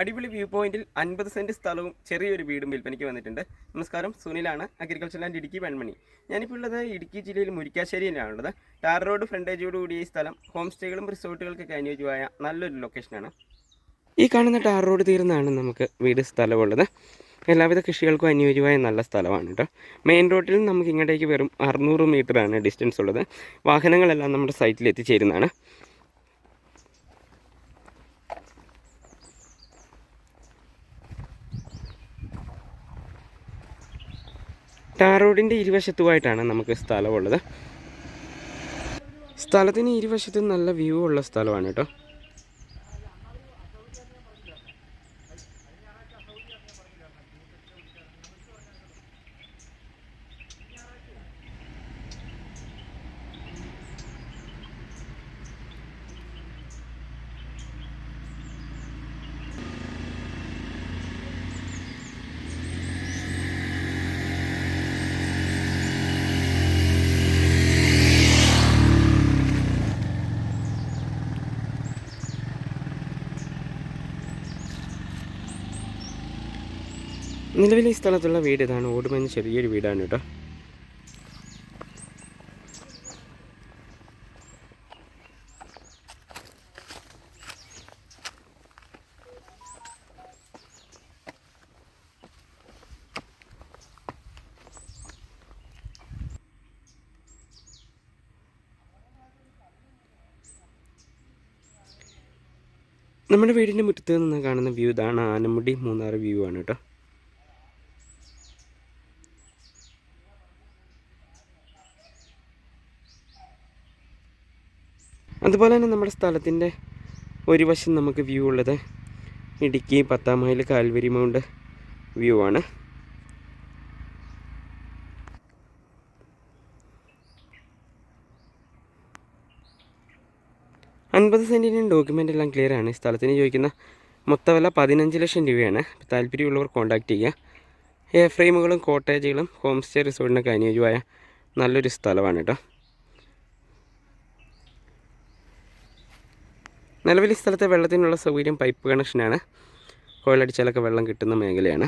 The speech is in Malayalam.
അടിപൊളി വ്യൂ പോയിന്റിൽ അൻപത് സെന്റ് സ്ഥലവും ചെറിയൊരു വീടും വിൽപ്പനയ്ക്ക് വന്നിട്ടുണ്ട്. നമസ്കാരം സുനിലാണ് അഗ്രികൾച്ചർ ലാൻഡ് ഇടുക്കി വെൺമണി ഞാനിപ്പോൾ ഉള്ളത് ഇടുക്കി ജില്ലയിൽ മുരിക്കാശ്ശേരിയിലാണ് ഉള്ളത്. ടാർ റോഡ് ഫ്രണ്ടേജോട് കൂടിയ ഈ സ്ഥലം ഹോം സ്റ്റേകളും റിസോർട്ടുകൾക്കൊക്കെ അനുയോജ്യമായ നല്ലൊരു ലൊക്കേഷനാണ് ഈ കാണുന്ന ടാർ റോഡ് തീർന്നാണ് നമുക്ക് വീട് സ്ഥലമുള്ളത്. എല്ലാവിധ കൃഷികൾക്കും അനുയോജ്യമായ നല്ല സ്ഥലമാണ് കേട്ടോ മെയിൻ റോഡിൽ നമുക്ക് ഇങ്ങോട്ടേക്ക് വെറും അറുന്നൂറ് ആണ് ഡിസ്റ്റൻസ് ഉള്ളത്. വാഹനങ്ങളെല്ലാം നമ്മുടെ സൈറ്റിൽ എത്തിച്ചേരുന്നതാണ്. ടാർ റോഡിന്റെ ഇരുവശത്തുമായിട്ടാണ് നമുക്ക് സ്ഥലമുള്ളത്. സ്ഥലത്തിന് ഇരുവശത്തും നല്ല വ്യൂ ഉള്ള സ്ഥലമാണ് കേട്ടോ. നിലവിൽ ഈ സ്ഥലത്തുള്ള വീട് ഇതാണ്. ഓടുമഞ്ഞ് ചെറിയൊരു വീടാണ് കേട്ടോ. നമ്മുടെ വീടിന്റെ മുറ്റത്ത് നിന്ന് കാണുന്ന വ്യൂ ഇതാണ്. ആനമുടി മൂന്നാർ വ്യൂ ആണ് കേട്ടോ. അതുപോലെ തന്നെ നമ്മുടെ സ്ഥലത്തിന്റെ ഒരു വശം നമുക്ക് വ്യൂ ഉള്ളത് ഇടുക്കി പത്താം മൈൽ കാൽവരി മൗണ്ട് വ്യൂ ആണ്. അൻപത് സെന്റിനും ഡോക്യുമെന്റ് എല്ലാം ക്ലിയർ ആണ്. സ്ഥലത്തിന് ചോദിക്കുന്ന മൊത്ത വില പതിനഞ്ച് ലക്ഷം രൂപയാണ്. താല്പര്യമുള്ളവർ കോൺടാക്റ്റ് ചെയ്യുക. എയർ ഫ്രെയിമുകളും കോട്ടേജുകളും ഹോം സ്റ്റേ റിസോർട്ടിനൊക്കെ അനുയോജ്യമായ നല്ലൊരു സ്ഥലമാണ് കേട്ടോ. നിലവിൽ ഈ സ്ഥലത്തെ വെള്ളത്തിനുള്ള സൗകര്യം പൈപ്പ് കണക്ഷനാണ് കോയിലടിച്ചാലൊക്കെ വെള്ളം കിട്ടുന്ന മേഖലയാണ്.